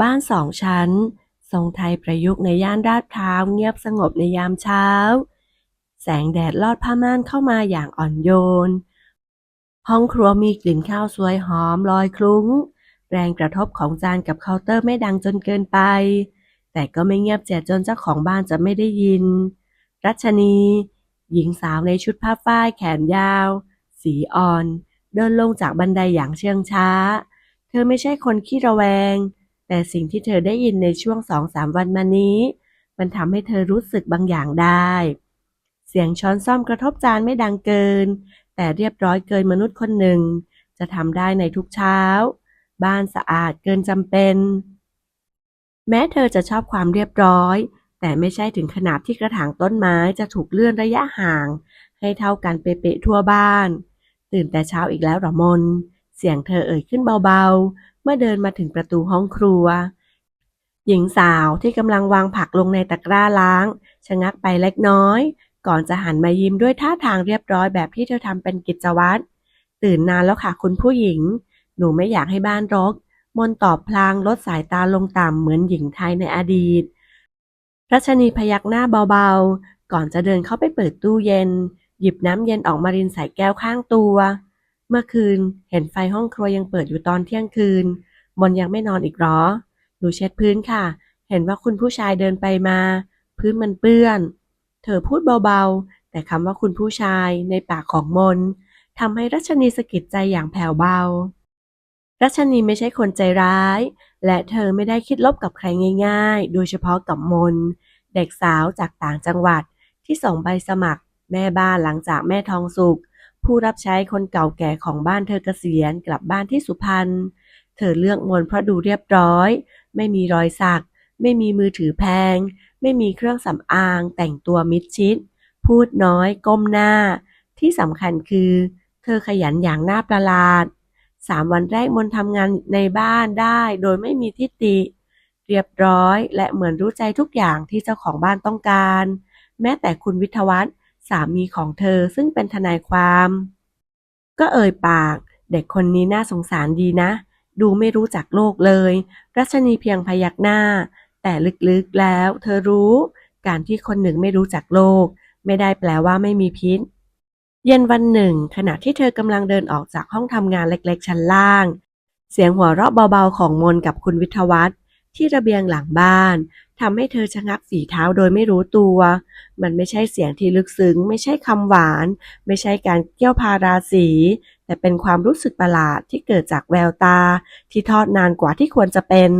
บ้านสองชั้น ทรงไทยประยุกต์ในย่านลาดพร้าวเงียบสงบในยามเช้า แสงแดดลอดผ้าม่านเข้ามาอย่างอ่อนโยน ห้องครัวมีกลิ่นข้าวสวยหอมลอยคลุ้ง แรงกระทบของจานกับเคาน์เตอร์ไม่ดังจนเกินไป แต่ก็ไม่เงียบเจียดจนเจ้าของบ้านจะไม่ได้ยิน รัชนี หญิงสาวในชุดผ้าฝ้ายแขนยาว สีอ่อน เดินลงจากบันไดอย่างเชื่องช้า เธอไม่ใช่คนขี้ระแวง แต่สิ่งที่เธอได้ยินในช่วงสองสามวันมานี้ มันทำให้เธอรู้สึกบางอย่างได้ เสียงช้อนซ่อมกระทบจานไม่ดังเกิน แต่เรียบร้อยเกินมนุษย์คนหนึ่ง จะทำได้ในทุกเช้า บ้านสะอาดเกินจำเป็น แม้เธอจะชอบความเรียบร้อย แต่ไม่ใช่ถึงขนาดที่กระถางต้นไม้จะถูกเลื่อนระยะห่าง ให้เท่ากันเป๊ะๆทั่วบ้าน ตื่นแต่เช้าอีกแล้วหรอมน เสียงเธอเอ่ยขึ้นเบาๆ เมื่อเดินมาถึงประตูห้องครัว หญิงสาวที่กำลังวางผักลงในตะกร้าล้าง ชะงักไปเล็กน้อย ก่อนจะหันมายิ้มด้วยท่าทางเรียบร้อยแบบที่เธอทำเป็นกิจวัตร ตื่นนานแล้วค่ะคุณผู้หญิง หนูไม่อยากให้บ้านรก มนตอบพลางลดสายตาลงต่ำเหมือนหญิงไทยในอดีต รัชนีพยักหน้าเบาๆ ก่อนจะเดินเข้าไปเปิดตู้เย็น หยิบน้ำเย็นออกมารินใส่แก้วข้างตัว เมื่อคืนเห็นไฟห้องครัวยังเปิดอยู่ตอนเที่ยงคืน มนยังไม่นอนอีกหรอ หนูเช็ดพื้นค่ะ เห็นว่าคุณผู้ชายเดินไปมา พื้นมันเปื้อน เธอพูดเบาๆ แต่คำว่าคุณผู้ชายในปากของมนทำให้รัชนีสะกิดใจอย่างแผ่วเบา รัชนีไม่ใช่คนใจร้าย และเธอไม่ได้คิดลบกับใครง่าย ๆ โดยเฉพาะกับมน เด็กสาวจากต่างจังหวัดที่ส่งใบสมัคร แม่บ้านหลังจากแม่ทองสุข ผู้รับใช้คนเก่าแก่ของบ้านเธอเกษียณกลับบ้านที่สุพรรณ เธอเลือกมนเพราะดูเรียบร้อย ไม่มีรอยสัก ไม่มีมือถือแพง ไม่มีเครื่องสำอาง แต่งตัวมิดชิด พูดน้อย ก้มหน้า ที่สำคัญคือ เธอขยันอย่างน่าประหลาด สามวันแรกมนทำงานในบ้านได้โดยไม่มีทิฏฐิ เรียบร้อย และเหมือนรู้ใจทุกอย่างที่เจ้าของบ้านต้องการ แม้แต่คุณวิทยวัฒน์ สามีของเธอซึ่งเป็นทนายความ ก็เอ่ยปาก เด็กคนนี้น่าสงสารดีนะ ดูไม่รู้จักโลกเลย รัชนีเพียงพยักหน้า แต่ลึกๆแล้วเธอรู้ การที่คนหนึ่งไม่รู้จักโลก ไม่ได้แปลว่าไม่มีพิษ เย็นวันหนึ่ง ขณะที่เธอกำลังเดินออกจากห้องทำงานเล็กๆ ชั้นล่าง เสียงหัวเราะเบาๆของมนกับคุณวิทวัฒน์ ที่ระเบียงหลังบ้านทำให้เธอชะงักฝีเท้าโดยไม่รู้ตัว มันไม่ใช่เสียงที่ลึกซึ้ง ไม่ใช่คำหวาน ไม่ใช่การเกี่ยวพาราสี แต่เป็นความรู้สึกประหลาดที่เกิดจากแววตาที่ทอดนานกว่าที่ควรจะเป็น